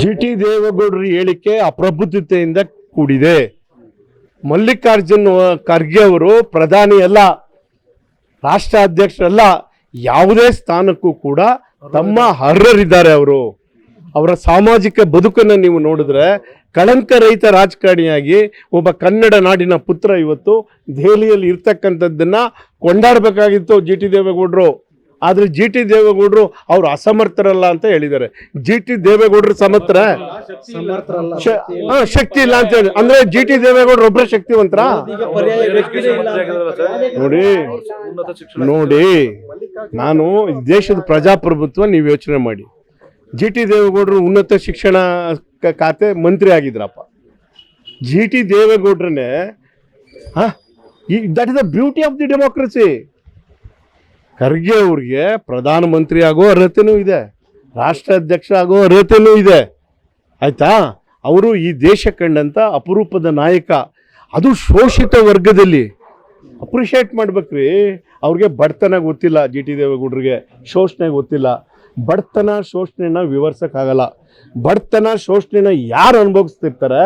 G T ದೇವೇಗೌಡರ ಹೇಳಿಕೆ ಅಪ್ರಬುದ್ಧತೆಯಿಂದ ಕೂಡಿದೆ. ಮಲ್ಲಿಕಾರ್ಜುನ್ ಖರ್ಗೆ ಅವರು ಪ್ರಧಾನಿ ಅಲ್ಲ ರಾಷ್ಟ್ರ ಅಧ್ಯಕ್ಷರಲ್ಲ ಯಾವುದೇ ಸ್ಥಾನಕ್ಕೂ ಕೂಡ ತಮ್ಮ ಅರ್ಹರಿದ್ದಾರೆ ಅವರು. ಅವರ ಸಾಮಾಜಿಕ ಬದುಕನ್ನು ನೀವು ನೋಡಿದ್ರೆ ಕಳಂಕ ರಹಿತ ರಾಜಕಾರಣಿಯಾಗಿ ಒಬ್ಬ ಕನ್ನಡ ನಾಡಿನ ಪುತ್ರ ಇವತ್ತು ದೆಹಲಿಯಲ್ಲಿ ಇರ್ತಕ್ಕಂಥದ್ದನ್ನ ಕೊಂಡಾಡಬೇಕಾಗಿತ್ತು ಜಿ ಟಿ ದೇವೇಗೌಡರು. ಆದರೆ ಜಿ ಟಿ ದೇವೇಗೌಡರು ಅವರು ಅಸಮರ್ಥರಲ್ಲ ಅಂತ ಹೇಳಿದ್ದಾರೆ. ಜಿ ಟಿ ದೇವೇಗೌಡರು ಸಮರ್ಥ ಶಕ್ತಿ ಇಲ್ಲ ಅಂತ ಹೇಳಿ. ಅಂದ್ರೆ ಜಿ ಟಿ ದೇವೇಗೌಡರು ಒಬ್ಬರೇ ಶಕ್ತಿವಂತರ? ನೋಡಿ ನೋಡಿ ನಾನು ದೇಶದ ಪ್ರಜಾಪ್ರಭುತ್ವ ನೀವು ಯೋಚನೆ ಮಾಡಿ. ಜಿ ಟಿ ದೇವೇಗೌಡರು ಉನ್ನತ ಶಿಕ್ಷಣ ಖಾತೆ ಮಂತ್ರಿ ಆಗಿದ್ರಪ್ಪ. G T ದೇವೇಗೌಡ್ರನ್ನೇ that is the beauty of the democracy Kharge ಅವ್ರಿಗೆ ಪ್ರಧಾನಮಂತ್ರಿ ಆಗೋ ಅರ್ಹತೆನೂ ಇದೆ ರಾಷ್ಟ್ರ ಅಧ್ಯಕ್ಷ ಆಗೋ ಅರ್ಹತೆನೂ ಇದೆ. ಆಯಿತಾ? ಅವರು ಈ ದೇಶ ಕಂಡಂಥ ಅಪರೂಪದ ನಾಯಕ, ಅದು ಶೋಷಿತ ವರ್ಗದಲ್ಲಿ. ಅಪ್ರಿಷಿಯೇಟ್ ಮಾಡ್ಬೇಕ್ರಿ. ಅವ್ರಿಗೆ ಬಡತನ ಗೊತ್ತಿಲ್ಲ, ಜಿ ಟಿ ದೇವೇಗೌಡರಿಗೆ ಶೋಷಣೆ ಗೊತ್ತಿಲ್ಲ. ಬಡತನ ಶೋಷಣೆನ ವಿವರಿಸೋಕ್ಕಾಗಲ್ಲ. ಬಡತನ ಶೋಷಣೆನ ಯಾರು ಅನುಭವಿಸ್ತಿರ್ತಾರೆ,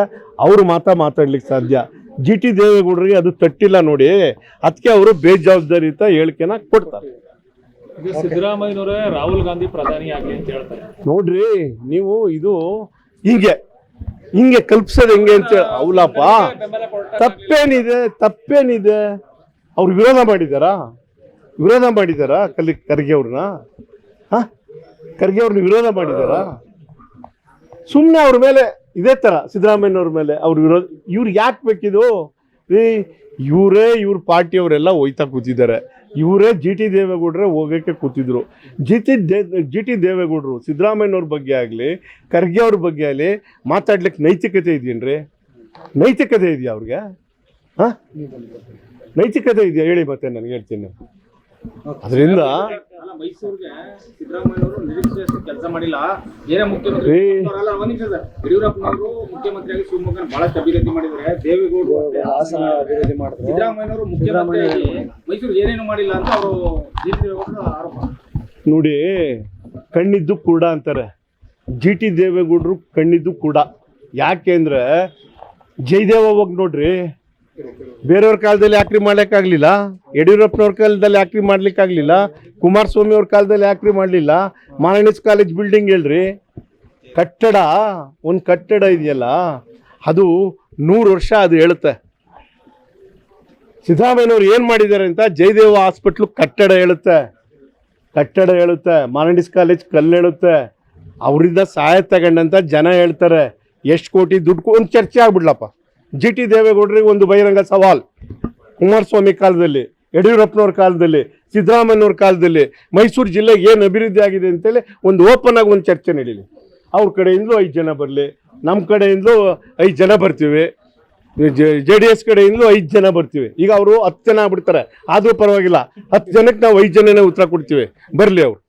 ಅವರು ಮಾತ್ರ ಮಾತಾಡ್ಲಿಕ್ಕೆ ಸಾಧ್ಯ. ಜಿ ಟಿ ದೇವೇಗೌಡರಿಗೆ ಅದು ತಟ್ಟಿಲ್ಲ ನೋಡಿ ಅದಕ್ಕೆ ಅವರು ಬೇಜವಾಬ್ದಾರಿತ ಹೇಳಿಕೆನ ಕೊಡ್ತಾರೆ. ಈಗ ಸಿದ್ದರಾಮಯ್ಯನವರೇ ರಾಹುಲ್ ಗಾಂಧಿ ಪ್ರಧಾನಿ ಆಗ್ಲಿ ಅಂತ ಹೇಳ್ತಾರೆ. ನೋಡ್ರಿ ನೀವು ಇದು ಹಿಂಗೆ ಹಿಂಗೆ ಕಲ್ಪಿಸೋದು ಹೆಂಗೆ ಅಂತ ಅವಲಪ್ಪ ತಪ್ಪೇನಿದೆ ತಪ್ಪೇನಿದೆ. ಅವ್ರು ವಿರೋಧ ಮಾಡಿದಾರಾ? ವಿರೋಧ ಮಾಡಿದಾರಾ ಕಲಿ ಖರ್ಗೆ ಅವ್ರನ್ನ? ಹಾ? ಖರ್ಗೆ ಅವ್ರನ್ನ ವಿರೋಧ ಮಾಡಿದಾರಾ? ಸುಮ್ಮನೆ ಅವ್ರ ಮೇಲೆ ಇದೇ ಥರ ಸಿದ್ದರಾಮಯ್ಯನವ್ರ ಮೇಲೆ ಅವ್ರ ವಿರೋಧ ಇವ್ರಿಗೆ ಯಾಕೆ ಬೇಕಿದು? ರೀ ಇವರೇ ಇವ್ರ ಪಾರ್ಟಿಯವರೆಲ್ಲ ಹೋಯ್ತಾ ಕೂತಿದ್ದಾರೆ. ಇವರೇ ಜಿ ಟಿ ದೇವೇಗೌಡರೇ ಹೋಗೋಕ್ಕೆ ಕೂತಿದ್ರು. ಜಿ ಟಿ ದೇ ಜಿ ಟಿ ದೇವೇಗೌಡರು ಸಿದ್ದರಾಮಯ್ಯನವ್ರ ಬಗ್ಗೆ ಆಗಲಿ ಖರ್ಗೆ ಅವ್ರ ಬಗ್ಗೆ ಆಗಲಿ ಮಾತಾಡ್ಲಿಕ್ಕೆ ನೈತಿಕತೆ ಇದೆಯೇನ್ರಿ ನೈತಿಕತೆ ಇದೆಯಾ ಅವ್ರಿಗೆ? ಹಾಂ? ನೈತಿಕತೆ ಇದೆಯಾ? ಹೇಳಿ ಮತ್ತೆ ನನಗೆ ಹೇಳ್ತೀನಿ. ಅದರಿಂದ ಮೈಸೂರಿಗೆ ಸಿದ್ದರಾಮಯ್ಯನವರು ನಿರೀಕ್ಷೆಯಷ್ಟು ಕೆಲಸ ಮಾಡಿಲ್ಲ. ಏನೇ ಮುಖ್ಯಮಂತ್ರಿ ರೀ. ಅಲ್ಲ ಒಂದ್ ನಿಮಿಷ ಸರ್. ಯಡಿಯೂರಪ್ಪನವರು ಮುಖ್ಯಮಂತ್ರಿಯಾಗಿ ಶಿವಮೊಗ್ಗನ ಬಹಳಷ್ಟು ಅಭಿವೃದ್ಧಿ ಮಾಡಿದ್ದಾರೆ. ದೇವೇಗೌಡರು. ಹಾಸನ ಅಭಿವೃದ್ಧಿ ಮಾಡಿದ್ರು. ಸಿದ್ದರಾಮಯ್ಯನವರು ಮುಖ್ಯಮಂತ್ರಿಯಾಗಿ ಮೈಸೂರು ಏನೇನು ಮಾಡಿಲ್ಲ ಅಂತ ಅವರು ಆರೋಪ. ನೋಡಿ ಕಣ್ಣಿದ್ದು ಕೂಡ ಅಂತಾರೆ. ಜಿ ಟಿ ದೇವೇಗೌಡರು ಕಣ್ಣಿದ್ದು ಕೂಡ. ಯಾಕೆ ಅಂದರೆ ಜಯದೇವ ಹೋಗಿ ನೋಡ್ರಿ ಬೇರೆಯವ್ರ ಕಾಲದಲ್ಲಿ ಆಕ್ರಿ ಮಾಡ್ಲಿಕ್ಕಾಗ್ಲಿಲ್ಲ? ಯಡಿಯೂರಪ್ಪನವ್ರ ಕಾಲದಲ್ಲಿ ಆಕ್ರಿ ಮಾಡ್ಲಿಕ್ಕಾಗಲಿಲ್ಲ? ಕುಮಾರಸ್ವಾಮಿ ಅವ್ರ ಕಾಲದಲ್ಲಿ ಆಕ್ರಿ ಮಾಡಲಿಲ್ಲ? ಮಾರಣಿಸ್ ಕಾಲೇಜ್ ಬಿಲ್ಡಿಂಗ್ ಹೇಳ್ರಿ. ಕಟ್ಟಡ, ಒಂದು ಕಟ್ಟಡ ಇದೆಯಲ್ಲ, ಅದು ನೂರು ವರ್ಷ ಅದು ಹೇಳುತ್ತೆ. ಸಿದ್ದರಾಮಯ್ಯನವ್ರು ಏನು ಮಾಡಿದ್ದಾರೆ ಅಂತ ಜಯದೇವ ಹಾಸ್ಪಿಟ್ಲು ಕಟ್ಟಡ ಹೇಳುತ್ತೆ. ಕಟ್ಟಡ ಹೇಳುತ್ತೆ ಮಾರಣಿಸ್ ಕಾಲೇಜ್ ಕಲ್ಲು ಹೇಳುತ್ತೆ. ಅವರಿಂದ ಸಹಾಯ ತಗೊಂಡಂತ ಜನ ಹೇಳ್ತಾರೆ. ಎಷ್ಟು ಕೋಟಿ ದುಡ್ಡು, ಒಂದು ಚರ್ಚೆ ಆಗ್ಬಿಡ್ಲಪ್ಪ. ಜಿ ಟಿ ದೇವೇಗೌಡರಿಗೆ ಒಂದು ಬಹಿರಂಗ ಸವಾಲ್. ಕುಮಾರಸ್ವಾಮಿ ಕಾಲದಲ್ಲಿ, ಯಡಿಯೂರಪ್ಪನವ್ರ ಕಾಲದಲ್ಲಿ ಸಿದ್ದರಾಮಯ್ಯವ್ರ ಕಾಲದಲ್ಲಿ, ಮೈಸೂರು ಜಿಲ್ಲೆಗೆ ಏನು ಅಭಿವೃದ್ಧಿ ಆಗಿದೆ ಅಂತೇಳಿ ಒಂದು ಓಪನ್ ಆಗಿ ಒಂದು ಚರ್ಚೆ ನಡೀಲಿ. ಅವ್ರ ಕಡೆಯಿಂದಲೂ ಐದು ಜನ ಬರಲಿ ನಮ್ಮ ಕಡೆಯಿಂದಲೂ ಐದು ಜನ ಬರ್ತೀವಿ, ಜೆ ಡಿ ಎಸ್ ಕಡೆಯಿಂದಲೂ ಐದು ಜನ ಬರ್ತೀವಿ. ಈಗ ಅವರು ಹತ್ತು ಜನ ಬಿಡ್ತಾರೆ ಆದರೂ ಪರವಾಗಿಲ್ಲ, ಹತ್ತು ಜನಕ್ಕೆ ನಾವು ಐದು ಜನನೇ ಉತ್ತರ ಕೊಡ್ತೀವಿ. ಬರಲಿ ಅವರು.